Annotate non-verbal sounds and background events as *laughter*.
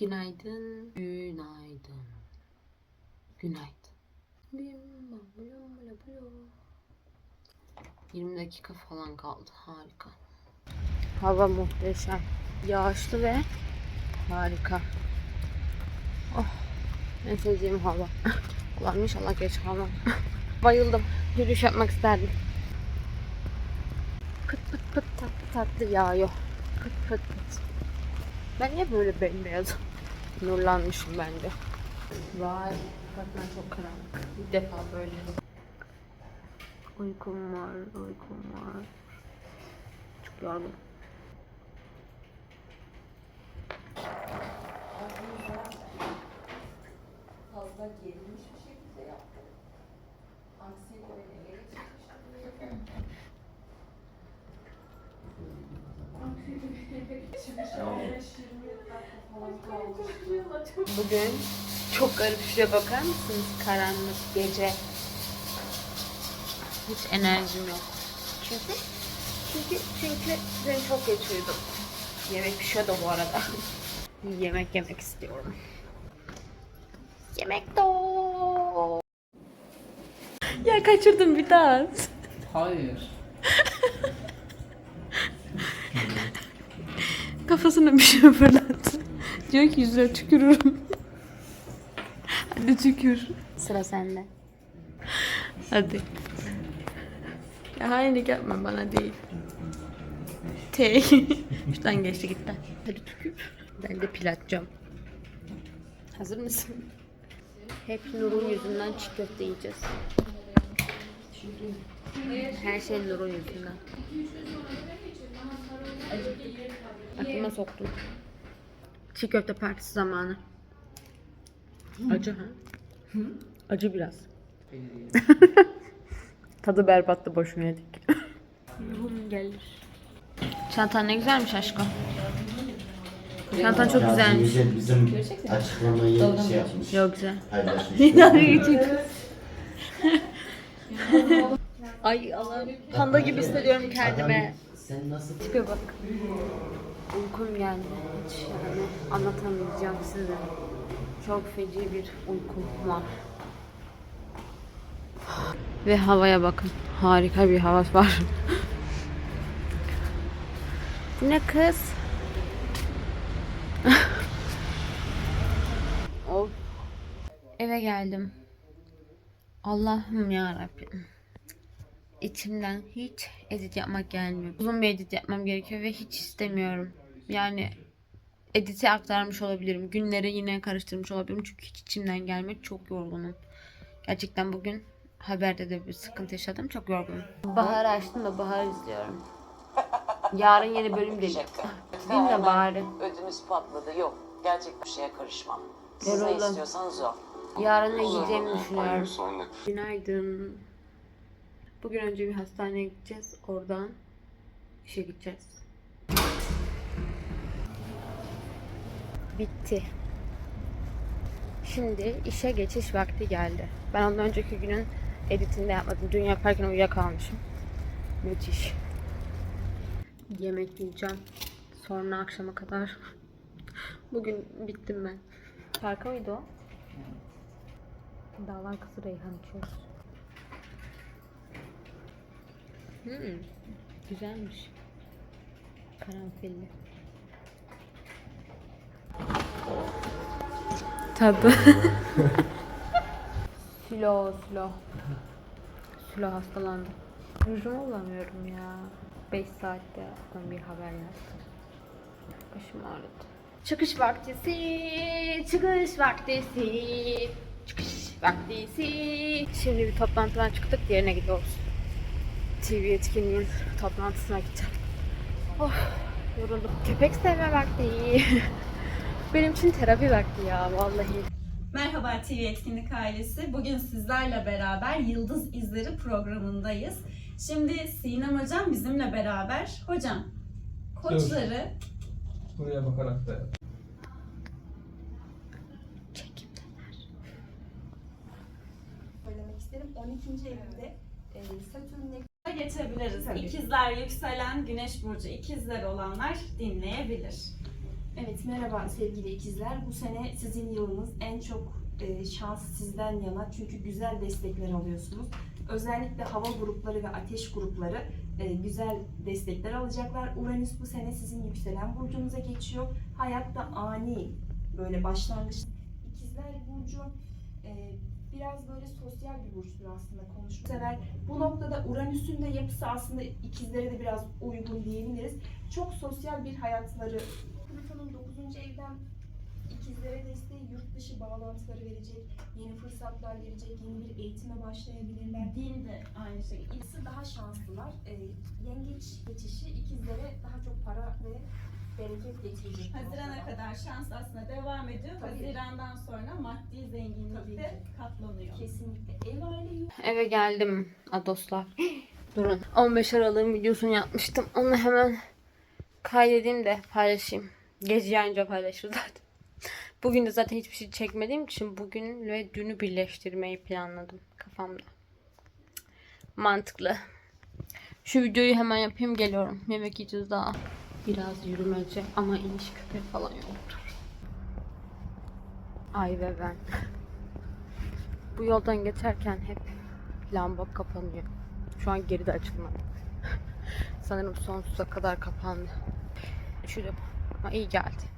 Günaydın. Günaydın. Günaydın. 20 dakika falan kaldı. Harika. Hava muhteşem. Yağışlı ve harika. Oh, en sevdiğim hava. *laughs* Ulan inşallah geç kalmam. *laughs* Bayıldım. Yürüyüş yapmak isterdim. Pıt pıt pıt tatlı tatlı yağıyor. Pıt pıt pıt. Ben niye böyle bembeyaz? Nurlanmışım bence. Vay. Bak ben çok karanlık. Bir defa böyle. Uykum var, uykum var. Çok yorgun. fazla gerilmiş bir şekilde yaptım. Anksiyete beni ele Bugün çok garip bir şeye bakar mısınız? Karanlık gece. Hiç enerjim yok. Çünkü çünkü çünkü ben çok geç uyudum. Yemek pişiyor da bu arada. *laughs* yemek yemek istiyorum. Yemek de Ya kaçırdım bir daha. Hayır. *laughs* Kafasına bir şey fırlattı. Diyor ki yüzüne tükürürüm. Hadi tükür. Sıra sende. Hadi. Ya hainlik yapma bana değil. T. *laughs* Şuradan geçti gitti. Hadi tükür. Ben de pil atacağım. Hazır mısın? Hep Nur'un yüzünden çiğ köfte yiyeceğiz. Her şey Nur'un yüzünden. Aklıma soktum. Çiğ köfte partisi zamanı. Acı ha? Acı biraz. *laughs* Tadı berbattı boşuna yedik. Ruhum gelir. Çantan ne güzelmiş aşkım. Çantan çok güzelmiş. Bizim, bizim açıklamayı şey yapmış. Çok güzel. Paylaşmış. *laughs* Ay Allah'ım. Panda gibi hissediyorum kendimi. Adam, sen nasıl Tipe bak. Uykum geldi. Hiç yani anlatamayacağım size. Çok feci bir uykum var. Ve havaya bakın. Harika bir hava var. *laughs* Ne kız? *laughs* of. Eve geldim. Allah'ım ya Rabbim. İçimden hiç edit yapmak gelmiyor. Uzun bir edit yapmam gerekiyor ve hiç istemiyorum. Yani editi aktarmış olabilirim. Günleri yine karıştırmış olabilirim. Çünkü hiç içimden gelmiyor. Çok yorgunum. Gerçekten bugün haberde de bir sıkıntı yaşadım. Çok yorgunum. Bahar'ı açtım da Bahar izliyorum. Yarın yeni bölüm gelecek. Dinle bari. Ödümüz patladı. Yok. Gerçekten bir şeye karışmam. Siz ne istiyorsanız o. Yarın ne giyeceğimi düşünüyorum. Günaydın. Bugün önce bir hastaneye gideceğiz. Oradan işe gideceğiz. Bitti. Şimdi işe geçiş vakti geldi. Ben ondan önceki günün editini de yapmadım. Dün yaparken uyuyakalmışım. Müthiş. Yemek yiyeceğim. Sonra akşama kadar. *laughs* Bugün bittim ben. Şarkı mıydı o? Dağlar kızı Reyhan içiyoruz. Hmm, güzelmiş. Karanfilli. Tadı. *laughs* Sülo, Sülo. Sülo hastalandı. Rujumu bulamıyorum ya. 5 saatte bir haber yazdım. Başım ağrıdı. Çıkış vaktisi, çıkış vaktisi, çıkış vaktisi. Şimdi bir toplantıdan çıktık, diğerine gidiyoruz. TV etkinliğin toplantısına gideceğim. Oh, yoruldum. Köpek sevme vakti. *laughs* Benim için terapi vakti ya vallahi. Merhaba TV Etkinlik ailesi. Bugün sizlerle beraber Yıldız İzleri programındayız. Şimdi Sinem Hocam bizimle beraber. Hocam, koçları Buraya bakarak da yap. söylemek isterim. 12. evimde e, Satürn'le geçebiliriz. Tabii. İkizler yükselen Güneş Burcu ikizler olanlar dinleyebilir. Evet merhaba sevgili ikizler. Bu sene sizin yılınız en çok e, şans sizden yana çünkü güzel destekler alıyorsunuz. Özellikle hava grupları ve ateş grupları e, güzel destekler alacaklar. Uranüs bu sene sizin yükselen burcunuza geçiyor. Hayatta ani böyle başlangıç. İkizler burcu e, biraz böyle sosyal bir burçtur aslında konuşmak sever. Bu noktada Uranüs'ün de yapısı aslında ikizlere de biraz uygun diyebiliriz. Çok sosyal bir hayatları Plüton'un 9. evden ikizlere desteği yurt dışı bağlantıları verecek, yeni fırsatlar verecek, yeni bir eğitime başlayabilirler. Din de aynı şey. İkisi daha şanslılar. Ee, yengeç geçişi ikizlere daha çok para ve bereket getirecek. Hazirana kadar şans aslında devam ediyor. Tabii. Hazirandan sonra maddi zenginlik de katlanıyor. Kesinlikle. Ev aile Eve geldim adoslar. Durun. 15 Aralık'ın videosunu yapmıştım. Onu hemen kaydedeyim de paylaşayım. Gece yayınca paylaşırız zaten. Bugün de zaten hiçbir şey çekmediğim için bugün ve dünü birleştirmeyi planladım kafamda. Mantıklı. Şu videoyu hemen yapayım geliyorum. Yemek yiyeceğiz daha. Biraz yürümece ama iniş köpek falan yoktur. Ay ve ben. Bu yoldan geçerken hep lamba kapanıyor. Şu an geride açılmadı. *laughs* Sanırım sonsuza kadar kapandı. Üşüdüm ama iyi geldi.